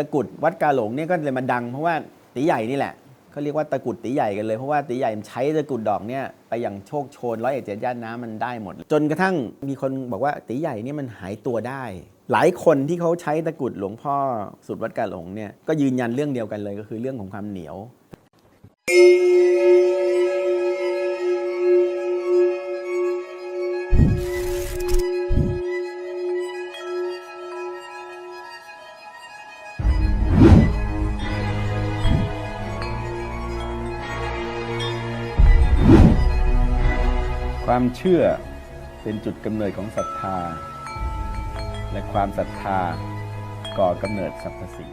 ตะกุดวัดกาหลงเนี่ยก็เลยมาดัง เพราะว่าตีใหญ่นี่แหละเขาเรียกว่าตะกุดตีใหญ่กันเลยเพราะว่าตีใหญ่มันใช้ตะกุดดอกเนี่ยไปอย่างโชคโชนร้อยเอ็ดเจ็ดย่านน้ำมันได้หมด จนกระทั่งมีคนบอกว่าตีใหญ่เนี่ยมันหายตัวได้ หลายคนที่เขาใช้ตะกุดหลวงพ่อสุดวัดกาหลงเนี่ยก็ยืนยันเรื่องเดียวกันเลยก็คือเรื่องของความเหนียว ความเชื่อเป็นจุดกำเนิดของศรัทธา และความศรัทธาก่อกำเนิดสรรพสิ่ง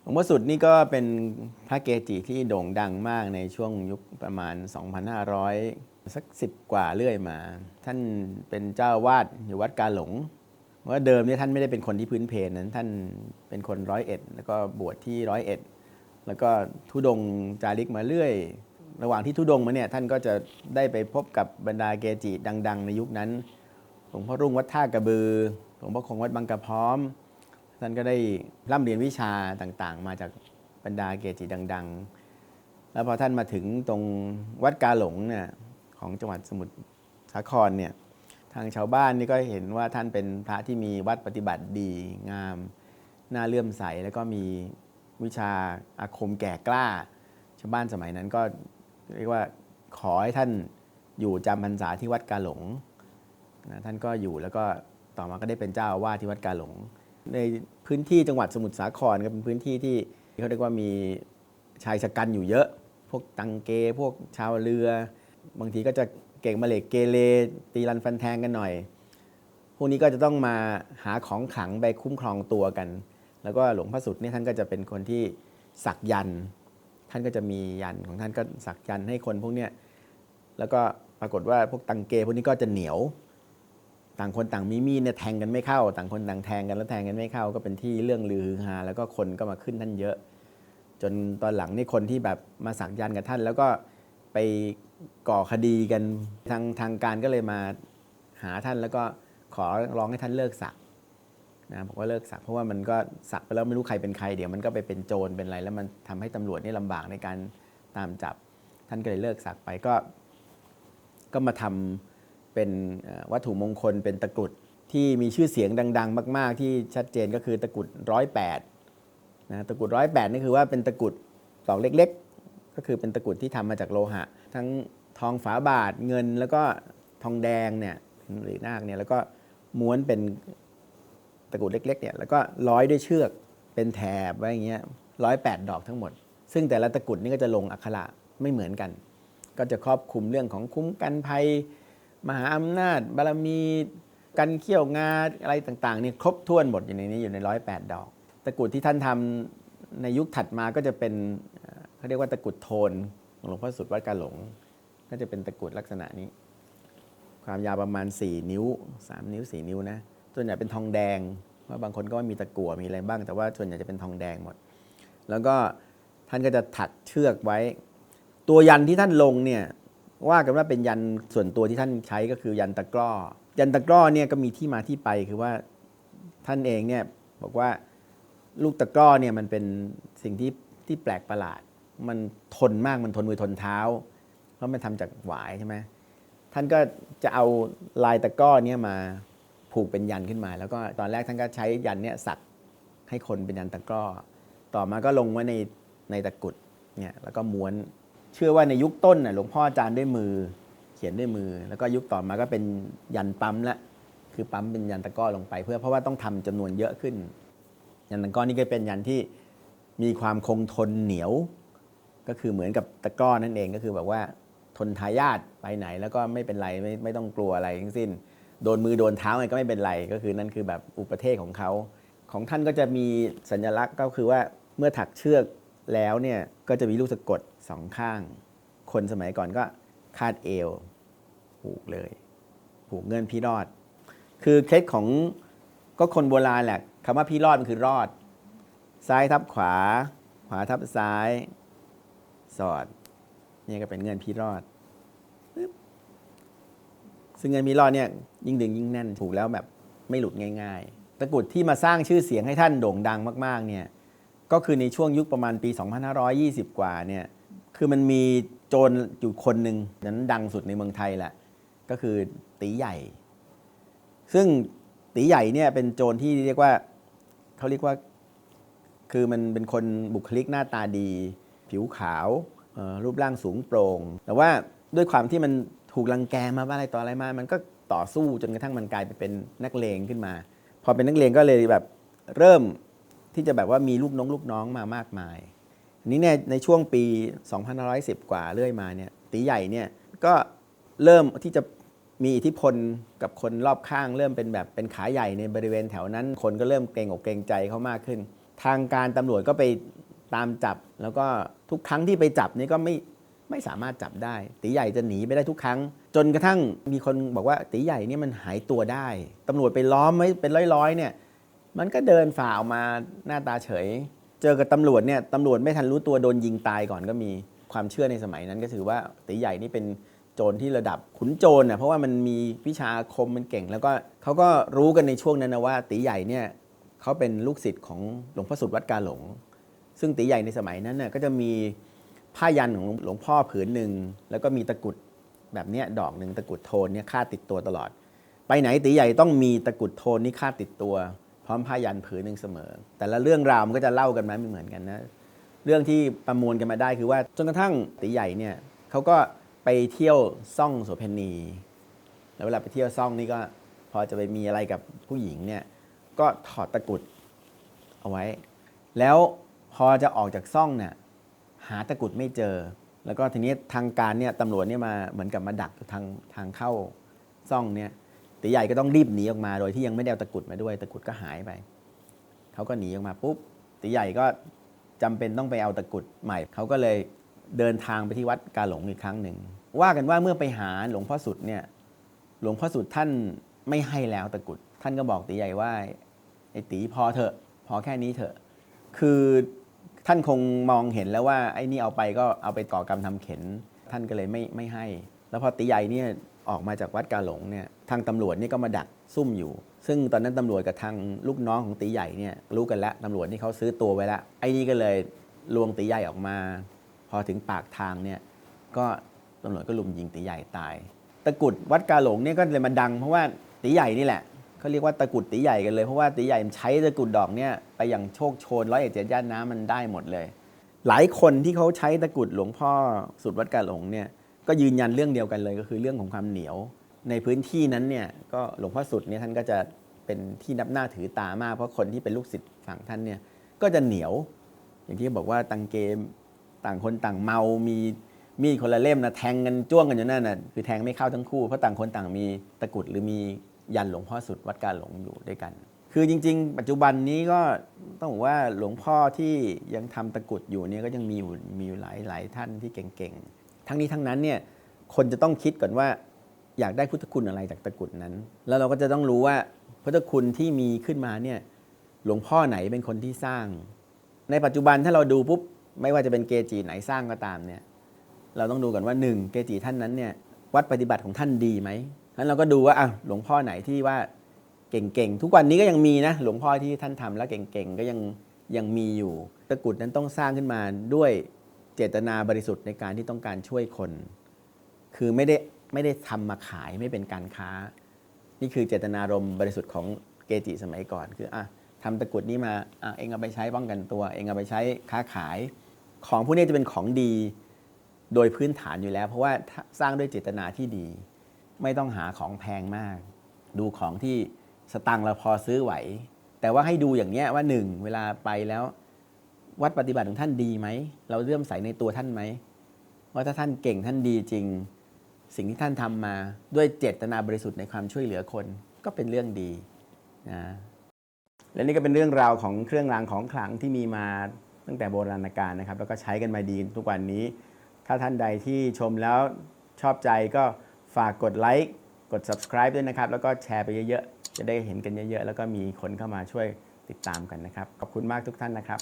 หลวงพ่อสุดนี่ก็เป็นพระเกจิที่โด่งดังมากในช่วงยุคประมาณ 2,500 สักสิบกว่าเรื่อยมา ท่านเป็นเจ้าวาดอยู่วัดกาหลงเพราะว่าเดิมเนี่ยท่านไม่ได้เป็นคนที่พื้นเพนั้น ท่านเป็นคนร้อยเอ็ดแล้วก็บวชที่ร้อยเอ็ด แล้วก็ทุดงจาริกมาเรื่อย ระหว่างที่ทุดงมาเนี่ยท่านก็จะได้ไปพบกับบรรดาเกจิดัง ๆ ในยุคนั้นหลวงพ่อรุ่งวัดท่ากระบือหลวงพ่อคงวัดบางกระพร้อม ท่านก็ได้ร่ำเรียนวิชาต่างๆ มาจากบรรดาเกจิดัง ๆ แล้วพอท่านมาถึงตรงวัดกาหลงเนี่ยของจังหวัดสมุทรสาครเนี่ยทางชาวบ้านนี่ก็เห็นว่าท่านเป็นพระที่มีวัดปฏิบัติดีงาม น่าเลื่อมใสแล้วก็มี วิชาอาคมแก่กล้า ชาวบ้านสมัยนั้นก็เรียกว่าขอให้ท่านอยู่จำพรรษาที่วัดกาหลงนะท่านก็อยู่แล้วก็ต่อมาก็ได้เป็นเจ้าอาวาสที่วัดกาหลง ในพื้นที่จังหวัดสมุทรสาครก็เป็นพื้นที่ที่เขาเรียกว่ามีชายชะกันอยู่เยอะ พวกตังเก พวกชาวเรือ บางทีก็จะเก่งมาเล็กเกเรตีรันฟันแทงกันหน่อย พวกนี้ก็จะต้องมาหาของขลังไปคุ้มครองตัวกัน แล้วก็หลวงพ่อสุดเนี่ยท่านก็จะเป็นคนที่สักยัน ท่านก็จะมียันของท่านก็สักยันให้คนพวกเนี้ยแล้วก็ปรากฏว่าพวกตังเกพวกนี้ก็จะเหนียว ต่างคนต่างมีมีดเนี่ยแทงกันไม่เข้า ต่างคนต่างแทงกันแล้วแทงกันไม่เข้า ก็เป็นที่เรื่องลือฮาแล้วก็คนก็มาขึ้นท่านเยอะ จนตอนหลังนี่คนที่แบบมาสักยันกับท่าน แล้วก็ไปก่อคดีกันทางทางการก็เลยมาหาท่านแล้วก็ขอร้องให้ท่านเลิกสัก นะบอกว่าเลิกสักเพราะว่ามันก็สักไปแล้วไม่รู้ใครเป็นใครเดี๋ยวมันก็ไปเป็นโจรเป็นอะไร แล้วมันทำให้ตำรวจนี่ลำบากในการตามจับ ท่านก็เลยเลิกสักไปก็ ก็มาทำเป็นวัตถุมงคลเป็นตะกรุดที่มีชื่อเสียงดัง ๆ มาก ๆ ที่ชัดเจนก็คือตะกรุดร้อยแปดนะตะกรุดร้อยแปดนี่คือว่าเป็นตะกรุดดอกเล็ก ๆ ก็คือเป็นตะกรุดที่ทำมาจากโลหะ ทั้งทองฝาบาทเงินแล้วก็ทองแดงเนี่ยหรือนาคเนี่ยแล้วก็ม้วนเป็น ตะกรุดเล็กๆเนี่ยแล้วก็ร้อยด้วยเชือกเป็นแถบไว้อย่างเงี้ยร้อยแปดดอกทั้งหมด ซึ่งแต่ละตะกรุดนี่ก็จะลงอักขระไม่เหมือนกัน ก็จะครอบคลุมเรื่องของคุ้มกันภัย มหาอำนาจ บารมีกันเขี้ยวงาอะไรต่างๆเนี่ยครบถ้วนหมดอยู่ในนี้อยู่ในร้อยแปดดอก ตะกรุดที่ท่านทำในยุคถัดมาก็จะเป็นเอ่อเขาเรียกว่าตะกรุดโทนของหลวงพ่อสุดวัดกาหลง ก็จะเป็นตะกรุดลักษณะนี้ ความยาวประมาณ 4 นิ้ว 3 นิ้ว 4 นิ้วนะ ส่วนใหญ่เป็นทองแดงว่าะบางคนก็มีตะกั่วมีอะไรบ้าง แต่ว่าส่วนใหญ่จะเป็นทองแดงหมด แล้วก็ท่านก็จะถักเชือกไว้ ตัวยันที่ท่านลงเนี่ยว่ากันว่าเป็นยันส่วนตัวที่ท่านใช้ก็คือยันตะกร้อ ยันตะกร้อเนี่ยก็มีที่มาที่ไปคือว่าท่านเองเนี่ยบอกว่าลูกตะกร้อเนี่ยมันเป็นสิ่งที่ที่แปลกประหลาด มันทนมากมันทนมือทนเท้า เพราะมันทำจากหวายใช่ไหมท่านก็จะเอาลายตะกร้อเนี่ยมา ผูกเป็นยันขึ้นมา แล้วก็ตอนแรกท่านก็ใช้ยันเนี่ยสักให้คนเป็นยันตะกร้อ ต่อมาก็ลงไว้ในในตะกุดเนี่ยแล้วก็ม้วนเชื่อว่าในยุคต้นน่ะหลวงพ่ออาจารย์ด้วยมือเขียนด้วยมือ แล้วก็ยุคต่อมาก็เป็นยันปั๊มละคือปั๊มเป็นยันตะกร้อลงไป เพื่อเพราะว่าต้องทำจำนวนเยอะขึ้น ยันตะกร้อนี่ก็เป็นยันที่มีความคงทนเหนียว ก็คือเหมือนกับตะกร้อนั่นเองก็คือแบบว่าทนทายาทไปไหนแล้วก็ไม่เป็นไรไม่ไม่ต้องกลัวอะไรทั้งสิ้น โดนมือโดนเท้าอะไรก็ไม่เป็นไร ก็คือนั่นคือแบบอุปเทศของเขา ของท่านก็จะมีสัญลักษณ์ก็คือว่าเมื่อถักเชือกแล้วเนี่ยก็จะมีลูกสะกดสองข้าง คนสมัยก่อนก็คาดเอวผูกเลย ผูกเงินพี่รอด คือเคล็ดของก็คนโบราณแหละคำว่าพี่รอดมันคือรอด ซ้ายทับขวา ขวาทับซ้าย สอด นี่ก็เป็นเงินพี่รอด ซึ่งเงินพี่รอดเนี่ยยิ่งดึงยิ่งแน่นผูกแล้วแบบไม่หลุดง่ายๆ ตะกรุดที่มาสร้างชื่อเสียงให้ท่านโด่งดังมากๆเนี่ยก็คือในช่วงยุคประมาณปี 2520 กว่าเนี่ยคือมันมีโจรอยู่คนหนึ่งนั้นดังสุดในเมืองไทยแหละก็คือตีใหญ่ ซึ่งตีใหญ่เนี่ยเป็นโจรที่เรียกว่าเขาเรียกว่าคือมันเป็นคนบุคลิกหน้าตาดี ผิวขาวรูปร่างสูงโปร่งแต่ว่าด้วยความที่มัน ถูกรังแกมาบ้าอะไรต่ออะไรมา มันก็ต่อสู้จนกระทั่งมันกลายไปเป็นนักเลงขึ้นมา พอเป็นนักเลงก็เลยแบบเริ่มที่จะแบบว่ามีลูกน้องลูกน้องมามากมายอันนี้เนี่ยในช่วงปี 2510 กว่าเรื่อยมาเนี่ยตีใหญ่เนี่ยก็เริ่มที่จะมีอิทธิพลกับคนรอบข้าง เริ่มเป็นแบบเป็นขาใหญ่ในบริเวณแถวนั้น คนก็เริ่มเกรงอกเกรงใจเขามากขึ้น ทางการตำรวจก็ไปตามจับ แล้วก็ทุกครั้งที่ไปจับนี่ก็ไม่ ไม่สามารถจับได้ ตีใหญ่จะหนีไปได้ทุกครั้ง จนกระทั่งมีคนบอกว่าตีใหญ่เนี่ยมันหายตัวได้ตำรวจไปล้อมไว้เป็นร้อยๆเนี่ยมันก็เดินฝ่าออกมาหน้าตาเฉย เจอกับตำรวจเนี่ยตำรวจไม่ทันรู้ตัวโดนยิงตายก่อนก็มีความเชื่อในสมัยนั้น ก็ถือว่าตีใหญ่นี่เป็นโจรที่ระดับขุนโจรน่ะเพราะว่ามันมีวิชาคมมันเก่ง แล้วก็เขาก็รู้กันในช่วงนั้นนะว่าตีใหญ่เนี่ยเขาเป็นลูกศิษย์ของหลวงพ่อสุดวัดกาหลง ซึ่งตีใหญ่ในสมัยนั้นน่ะก็จะมี ผ้ายันของหลวงพ่อผืนหนึ่งแล้วก็มีตะกุดแบบเนี้ยดอกหนึ่งตะกุดโทนเนี่ยคาดติดตัวตลอด ไปไหนตีใหญ่ต้องมีตะกุดโทนนี่คาดติดตัว พร้อมผ้ายันผืนหนึ่งเสมอ แต่ละเรื่องราวมันก็จะเล่ากันมาไม่เหมือนกันนะเรื่องที่ประมวลกันมาได้คือว่าจนกระทั่งตีใหญ่เนี่ยเขาก็ไปเที่ยวซ่องโสเพณีแล้วเวลาไปเที่ยวซ่องนี่ก็พอจะไปมีอะไรกับผู้หญิงเนี่ยก็ถอดตะกุดเอาไว้ แล้วพอจะออกจากซ่องเนี่ย หาตะกุดไม่เจอ แล้วก็ทีนี้ทางการเนี่ยตำรวจเนี่ยมาเหมือนกับมาดักทางทางเข้าซ่องเนี่ยตีใหญ่ก็ต้องรีบหนีออกมาโดยที่ยังไม่ได้เอาตะกุดมาด้วย ตะกุดก็หายไปเขาก็หนีออกมาปุ๊บตีใหญ่ก็จำเป็นต้องไปเอาตะกุดใหม่เขาก็เลยเดินทางไปที่วัดกาหลงอีกครั้งหนึ่งว่ากันว่าเมื่อไปหาหลวงพ่อสุดเนี่ยหลวงพ่อสุดท่านไม่ให้แล้วตะกุด ท่านก็บอกตีใหญ่ว่าไอ้ตีพอเถอะพอแค่นี้เถอะ คือ ท่านคงมองเห็นแล้วว่าไอ้นี่เอาไปก็เอาไปก่อกรรมทำเข็น ท่านก็เลยไม่ไม่ให้ แล้วพอตีใหญ่เนี่ยออกมาจากวัดกาหลงเนี่ยทางตำรวจนี่ก็มาดักซุ่มอยู่ ซึ่งตอนนั้นตำรวจกับทางลูกน้องของตีใหญ่เนี่ยรู้กันแล้วตำรวจนี่เขาซื้อตัวไว้แล้วไอ้นี่ก็เลยลวงตีใหญ่ออกมา พอถึงปากทางเนี่ยก็ตำรวจก็ลุมยิงตีใหญ่ตาย ตะกุดวัดกาหลงเนี่ยก็เลยมาดังเพราะว่าตีใหญ่นี่แหละ เขาเรียกว่าตะกุดตีใหญ่กันเลย เพราะว่าตีใหญ่ใช้ตะกุดดอกเนี่ยไปอย่างโชคโชนร้อยเอ็ดเจ็ดย่านน้ำมันได้หมดเลย หลายคนที่เขาใช้ตะกุดหลวงพ่อสุดวัดกาหลงเนี่ยก็ยืนยันเรื่องเดียวกันเลยก็คือเรื่องของความเหนียว ในพื้นที่นั้นเนี่ยก็หลวงพ่อสุดเนี่ยท่านก็จะเป็นที่นับหน้าถือตามาก เพราะคนที่เป็นลูกศิษย์ฝั่งท่านเนี่ยก็จะเหนียว อย่างที่บอกว่าตังเกมต่างคนต่างเมา มีมีคนละเล่มนะแทงกันจ้วงกันอยู่นั่นน่ะคือแทงไม่เข้าทั้งคู่เพราะต่างคนต่างมีตะกุดหรือมี ยันหลวงพ่อสุดวัดการหลงอยู่ด้วยกัน คือจริง ๆ ปัจจุบันนี้ก็ต้องบอกว่าหลวงพ่อที่ยังทำตะกรุดอยู่เนี่ยก็ยังมีอยู่มีอยู่หลายหลายท่านที่เก่งๆ ทั้งนี้ทั้งนั้นเนี่ยคนจะต้องคิดก่อนว่าอยากได้พุทธคุณอะไรจากตะกรุดนั้น แล้วเราก็จะต้องรู้ว่าพุทธคุณที่มีขึ้นมาเนี่ยหลวงพ่อไหนเป็นคนที่สร้าง ในปัจจุบันถ้าเราดูปุ๊บไม่ว่าจะเป็นเกจิไหนสร้างก็ตามเนี่ยเราต้องดูก่อนว่าหนึ่งเกจิท่านนั้นเนี่ยวัดปฏิบัติของท่านดีไหม นั้นเราก็ดูว่าอะหลวงพ่อไหนที่ว่าเก่งๆ ทุกวันนี้ก็ยังมีนะหลวงพ่อที่ท่านทำแล้วเก่งๆ ก็ยังยังมีอยู่ ตะกรุดนั้นต้องสร้างขึ้นมาด้วยเจตนาบริสุทธิ์ในการที่ต้องการช่วยคน คือไม่ได้ไม่ได้ทำมาขายไม่เป็นการค้า นี่คือเจตนารมณ์บริสุทธิ์ของเกจิสมัยก่อน คืออะทำตะกรุดนี้มาอะเองเอาไปใช้ป้องกันตัว เองเอาไปใช้ค้าขาย ของพวกนี้จะเป็นของดีโดยพื้นฐานอยู่แล้ว เพราะว่าถ้าสร้างด้วยเจตนาที่ดี ไม่ต้องหาของแพงมาก ดูของที่สตังเราพอซื้อไหว แต่ว่าให้ดูอย่างเนี้ยว่าหนึ่งเวลาไปแล้ว วัดปฏิบัติของท่านดีไหม เราเลื่อมใสในตัวท่านไหมว่าถ้าท่านเก่งท่านดีจริง สิ่งที่ท่านทำมาด้วยเจตนาบริสุทธิ์ในความช่วยเหลือคนก็เป็นเรื่องดีนะและนี่ก็เป็นเรื่องราวของเครื่องรางของขลังที่มีมาตั้งแต่โบราณกาลนะครับ แล้วก็ใช้กันมาดีทุกวันนี้ ถ้าท่านใดที่ชมแล้วชอบใจก็ ฝากกดไลค์กด subscribe ด้วยนะครับ แล้วก็แชร์ไปเยอะๆ จะได้เห็นกันเยอะๆ แล้วก็มีคนเข้ามาช่วยติดตามกันนะครับ ขอบคุณมากทุกท่านนะครับ